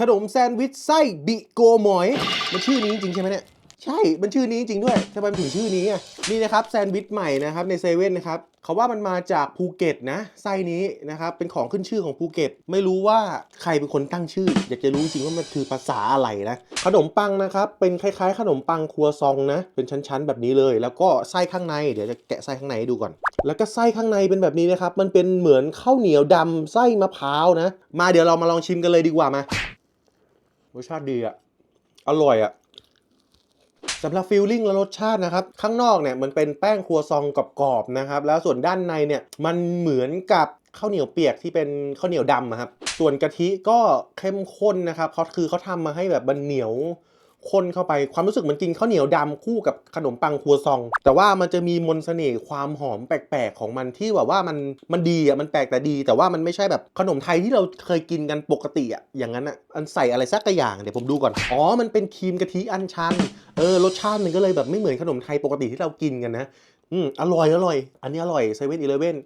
ขนมแซนด์วิชไส้บิโกหมอย มันชื่อนี้จริงใช่ไหมเนี่ย ใช่ มันชื่อนี้จริงด้วยทำไมถึงชื่อนี้อะ นี่นะครับแซนด์วิชใหม่นะครับในเซเว่นนะครับเขาว่ามันมาจากภูเก็ตนะไส้นี้นะครับเป็นของขึ้นชื่อของภูเก็ต ไม่รู้ว่าใครเป็นคนตั้งชื่อ อยากจะรู้จริงว่ามันคือภาษาอะไรนะขนมปังนะครับเป็นคล้ายๆ ขนมปังครัวซองนะเป็นชั้นๆแบบนี้เลย แล้วก็ไส้ข้างในเดี๋ยวจะแกะไส้ข้างในให้ดูก่อน แล้วก็ไส้ข้างในเป็นแบบนี้นะครับมันเป็นเหมือนข้าวเหนียวดำไส้มะพร้าวนะ มาเดี๋ยวเรามาลองชิมกันเลยดีกว่ามา รสชาติดีอะอร่อยอะสำหรับฟิลลิ่งและรสชาตินะครับ ข้างนอกเนี่ยมันเป็นแป้งครัวซองกรอบๆนะครับ แล้วส่วนด้านในเนี่ยมันเหมือนกับข้าวเหนียวเปียกที่เป็นข้าวเหนียวดำครับ ส่วนกะทิก็เข้มข้นนะครับเขาคือเขาทำมาให้แบบมันเหนียว ข้นเข้าไปความรู้สึกเหมือนกินข้าวเหนียวดำคู่กับขนมปังครัวซอง แต่ว่ามันจะมีมนต์เสน่ห์ความหอมแปลกๆของมันที่แบบว่ามันมันดีอะมันแปลกแต่ดี แต่ว่ามันไม่ใช่แบบขนมไทยที่เราเคยกินกันปกติอะอย่างนั้นอะอันใส่อะไรสักอย่างเดี๋ยวผมดูก่อนอ๋อมันเป็นครีมกะทิอัญชันเออรสชาติมันก็เลยแบบไม่เหมือนขนมไทยปกติที่เรากินกันนะอืมอร่อยอร่อย อันนี้อร่อยเซเว่นอีเลเว่น